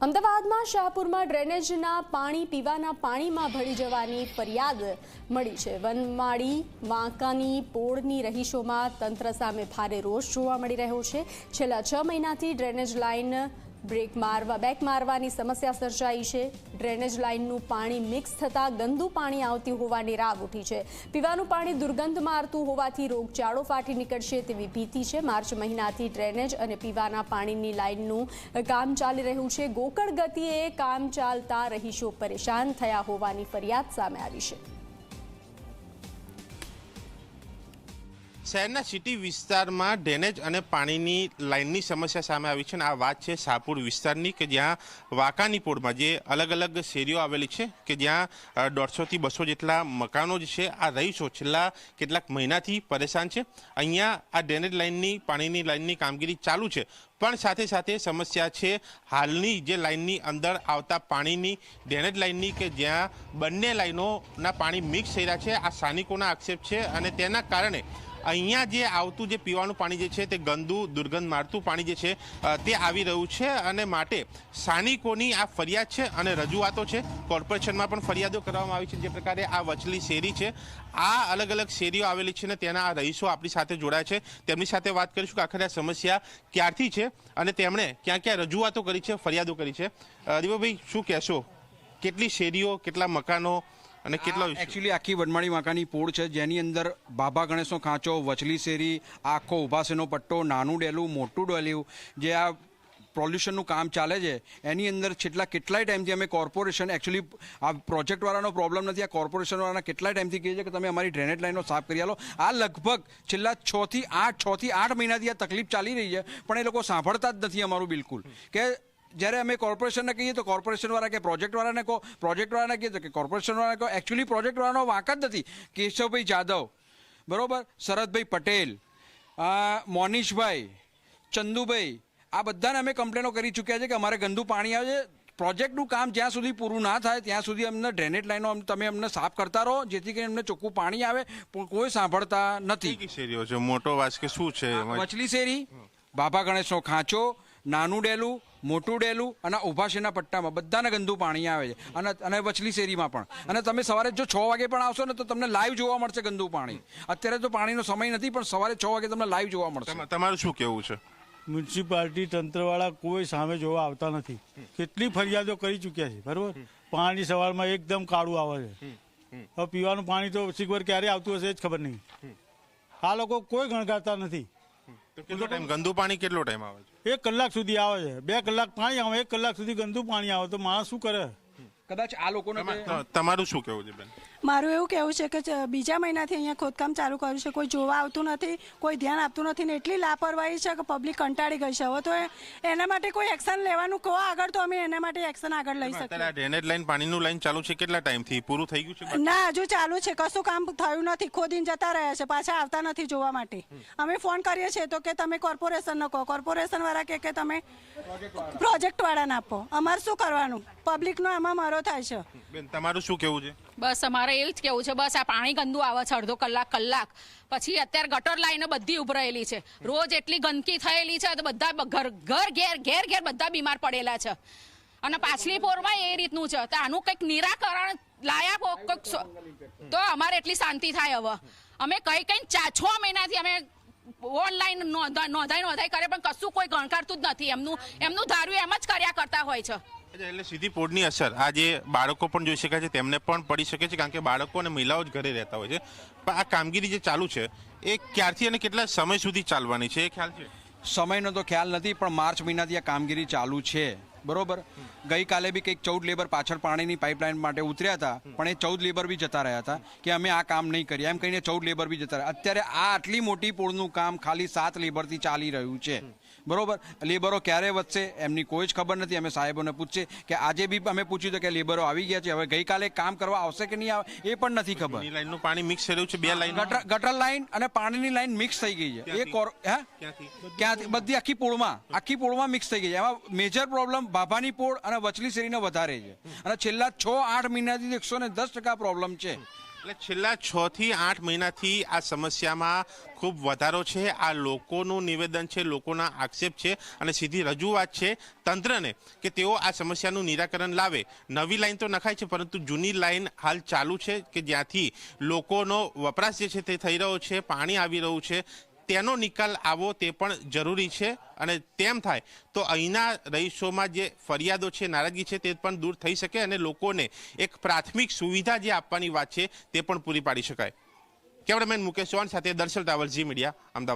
અમદાવાદમાં શાહપુરમાં ડ્રેનેજના પાણી પીવાના પાણીમાં ભળી જવાની ફરિયાદ મળી છે. વનમાળી, વાંકાની, પોળની રહીશોમાં તંત્ર સામે ભારે રોષ જોવા મળી રહ્યો છે. છેલ્લા છ મહિનાથી ડ્રેનેજ લાઇન બ્રેક મારવા, બેક મારવાની સમસ્યા સર્જાઈ છે. ડ્રેનેજ લાઇનનું પાણી મિક્સ થતાં ગંદુ પાણી આવતી હોવાની રાગ ઉઠી છે. પીવાનું પાણી દુર્ગંધ મારતું હોવાથી રોગચાળો ફાટી નીકળશે તેવી ભીતિ છે. માર્ચ મહિનાથી ડ્રેનેજ અને પીવાના પાણીની લાઇનનું કામ ચાલી રહ્યું છે. ગોકળ ગતિએ કામ ચાલતા રહીશો પરેશાન થયા હોવાની ફરિયાદ સામે આવી છે. શહેરના સિટી વિસ્તારમાં ડ્રેનેજ અને પાણીની લાઇનની સમસ્યા સામે આવી છે અને આ વાત છે સાપુર વિસ્તારની કે જ્યાં વાંકાનીપોળમાં જે અલગ અલગ શેરીઓ આવેલી છે કે જ્યાં દોઢસોથી બસો જેટલા મકાનો જ છે આ રહીશો છેલ્લા કેટલાક મહિનાથી પરેશાન છે. અહીંયા આ ડ્રેનેજ લાઇનની, પાણીની લાઇનની કામગીરી ચાલુ છે. પણ સાથે સાથે સમસ્યા છે હાલની જે લાઇનની અંદર આવતા પાણીની, ડ્રેનેજ લાઇનની કે જ્યાં બંને લાઇનોના પાણી મિક્સ થઈ રહ્યા છે. આ સ્થાનિકોના આક્ષેપ છે અને તેના કારણે અહીંયા જે આવતું જે પીવાનું પાણી જે છે તે ગંદુ દુર્ગંધ મારતું પાણી જે છે તે આવી રહ્યું છે અને માટે સ્થાનિકોની આ ફરિયાદ છે અને રજૂઆતો છે. કોર્પોરેશનમાં પણ ફરિયાદો કરવામાં આવી છે જે પ્રકારે આ વચલી શેરી છે. આ અલગ અલગ શેરીઓ આવેલી છે ને તેના આ રહીશો આપણી સાથે જોડાયા છે. તેમની સાથે વાત કરીશું કે આખરે આ સમસ્યા ક્યારથી છે અને તેમણે ક્યાં ક્યાં રજૂઆતો કરી છે ફરિયાદો કરી છે. અ, શું કહેશો? કેટલી શેરીઓ કેટલા મકાનો અને કેટલા એકચ્યુઅલી આખી વડમાળી વાંકાની પોળ છે જેની અંદર બાબા ગણેશનો ખાંચો વચલી શેરી આખો ઉભાસેનો પટ્ટો નાનું ડેલું મોટું ડેલું જે આ પોલ્યુશનનું કામ ચાલે છે એની અંદર છેલ્લા કેટલાય ટાઈમથી અમે કોર્પોરેશન એકચ્યુઅલી આ પ્રોજેક્ટવાળાનો પ્રોબ્લેમ નથી આ કોર્પોરેશનવાળાના કેટલાય ટાઈમથી કહે છે કે તમે અમારી ડ્રેનેજ લાઈનો સાફ કરી આલો. આ લગભગ છેલ્લા છથી આઠ છ થી આઠ મહિનાથી આ તકલીફ ચાલી રહી છે પણ એ લોકો સાંભળતા જ નથી અમારું બિલકુલ. કે જ્યારે અમે કોર્પોરેશનને કહીએ તો કોર્પોરેશનવાળા કે પ્રોજેક્ટવાળાને કહો પ્રોજેક્ટવાળાને કહીએ તો કે કોર્પોરેશનવાળાને કહો. એકચ્યુઅલી પ્રોજેક્ટવાળાનો વાંક જ નથી. કેશવભાઈ જાદવ બરોબર? શરદભાઈ પટેલ મોનીશભાઈ ચંદુભાઈ આ બધાને અમે કમ્પ્લેનો કરી ચૂક્યા છે કે અમારે ગંદુ પાણી આવે છે. પ્રોજેક્ટનું કામ જ્યાં સુધી પૂરું ના થાય ત્યાં સુધી અમને ડ્રેનેજ લાઈનો તમે અમને સાફ કરતા રહો જેથી કરીને અમને ચોખ્ખું પાણી આવે પણ કોઈ સાંભળતા નથી. શેરીઓ છે? મોટો વાસ કે શું છે? મછલી શેરી બાબા ગણેશનો ખાંચો નાનું ડેલું મોટું ડેલું અને ઉભાશીના પટ્ટામાં બધાને ગંદુ પાણી આવે છે. અને અને વચલી શેરીમાં પણ. અને તમે સવારે જો છ વાગે પણ આવશો ને તો તમને લાઈવ જોવા મળશે ગંદુ પાણી. અત્યારે તો પાણીનો સમય નથી પણ સવારે છ વાગે તમને લાઈવ જોવા મળશે. તમા- તમારું શું કેવું છે? મ્યુનિસિપાલિટી તંત્રવાળા કોઈ સામે જોવા આવતા નથી. કેટલી ફરિયાદો કરી ચૂક્યા છે બરોબર? પાણી સવારમાં એકદમ કાળું આવે છે. હવે પીવાનું પાણી તો સિગવર ક્યારે આવતું હશે એ જ ખબર નહીં. આ લોકો કોઈ ગણગાતા નથી. કેટલો ટાઈમ? ગંદુ પાણી કેટલો ટાઈમ આવે છે? એક કલાક સુધી આવે છે. બે કલાક પાણી આવે એક કલાક સુધી ગંદુ પાણી આવે. તો માણસ શું કરે? કદાચ આ લોકોને તમારું શું કેવું છે બેન? મારું એવું કહેવું છે કે બીજા મહિનાથી અહીંયા ખોદકામ ચાલુ કર્યું છે. કોઈ જોવા આવતું નથી કોઈ ધ્યાન આપતું નથી ને એટલી લાપરવાહી છે કે પબ્લિક કંટાળી ગઈ છે. હવે તો એ- એના માટે કોઈ એક્શન લેવાનું કહો આગળ તો અમે એના માટે એક્શન આગળ લઈ શકીએ. ડ્રેનેજ લાઈન પાણીનું લાઈન ચાલુ છે કેટલા ટાઈમથી? પૂરું થઈ ગયું છે ના હજુ ચાલુ છે. કશું કામ થયું નથી. ખોદીને જતા રહ્યા છે. પાછા આવતા નથી જોવા માટે. અમે ફોન કરીએ છીએ તો કે તમે કોર્પોરેશનનો કહો. કોર્પોરેશન વાળા કે કે તમે પ્રોજેક્ટ વાળાને આપો. અમારે શું કરવાનું? પબ્લિકનો આમાં મારો થાય છે. બેન તમારું શું કેવું છે? બસ અમારે એવું જ કેવું છે, બસ આ પાણી ગંદુ આવે છે, અડધો કલાક કલાક. પછી અત્યારે ગટર લાઈનો બધી ઉભરાયેલી છે. રોજ એટલી ગંદકી થયેલી છે, તો બધા ઘર ઘર ઘેર ઘેર ઘેર બધા બીમાર પડેલા છે. અને પાછલી પોરમાં એ રીતનું છે, તો આનું કંઈક નિરાકરણ લાયા કંઈક તો અમારે એટલી શાંતિ થાય હવે. અમે કઈ કઈ ચા છ મહિનાથી અમે ઓનલાઈન નોંધાઈ નોંધાઈ કરે, પણ કશું કોઈ ગણકારતું જ નથી. એમનું એમનું ધાર્યું એમ જ કર્યા કરતા હોય છે. એટલે સીધી પોડની અસર. આ જે બાળકો પણ જોઈ શકાય છે, તેમને પણ પડી શકે છે, કારણ કે બાળકો અને મહિલાઓ જ ઘરે રહેતા હોય છે. પણ આ કામગીરી જે ચાલુ છે, એ ક્યારથી અને કેટલા સમય સુધી ચાલવાની છે, એ ખ્યાલ છે? સમયનો તો ખ્યાલ નથી, પણ માર્ચ મહિનાથી આ કામગીરી ચાલુ છે. બરોબર? ગઈકાલે બી કંઈક ચૌદ લેબર પાછળ પાણીની પાઇપલાઇન માટે ઉતર્યા હતા પણ એ ચૌદ લેબર બી જતા રહ્યા હતા કે અમે આ કામ નહીં કરીએ. એમ કહીને ચૌદ લેબર બી જતા રહ્યા. અત્યારે આ આટલી મોટી પોળનું કામ ખાલી સાત લેબરથી ચાલી રહ્યું છે. બરોબર? લેબરો ક્યારે વધશે એમની કોઈ જ ખબર નથી. અમે સાહેબોને પૂછશે કે આજે બી અમે પૂછ્યું તો કે લેબરો આવી ગયા છે. હવે ગઈકાલે કામ કરવા આવશે કે નહીં આવે એ પણ નથી ખબર. ની લાઈનનું પાણી મિક્સ થઈ રહ્યું છે બે લાઈન. ગટર લાઇન લાઈન અને પાણીની લાઈન મિક્સ થઈ ગઈ છે. એ ક્યાંથી? બધી આખી પોળમાં આખી પોળમાં મિક્સ થઈ ગઈ છે. એમાં મેજર પ્રોબ્લેમ બાભાની પોળ અને વચલી શેરીને વધારે છે. અને છેલ્લા છ, આઠ મહિનાથી એકસો ને દસ ટકા પ્રોબ્લેમ છે. એટલે છેલ્લા છ થી આઠ મહિનાથી આ સમસ્યામાં ખૂબ વધારો છે. આ લોકોનું નિવેદન છે, લોકોના આક્ષેપ છે અને સીધી રજૂઆત છે તંત્રને કે તેઓ આ સમસ્યાનું નિરાકરણ લાવે. નવી લાઈન તો નખાય છે, પરંતુ જૂની લાઈન હાલ ચાલુ છે કે જ્યાંથી લોકોનો વપરાશ જે છે તે થઈ રહ્યો છે, પાણી આવી રહ્યું છે તેનો નિકાલ આવો તે પણ જરૂરી છે અને તેમ થાય તો અહીંના રહીશોમાં જે ફરિયાદો છે, નારાજગી છે તે પણ દૂર થઈ શકે અને લોકોને એક પ્રાથમિક સુવિધા જે આપવાની વાત છે તે પણ પૂરી પાડી શકાય. કેમેરામેન મુકેશ ચૌહાણ સાથે દર્શલ ટાવર જી મીડિયા, અમદાવાદ.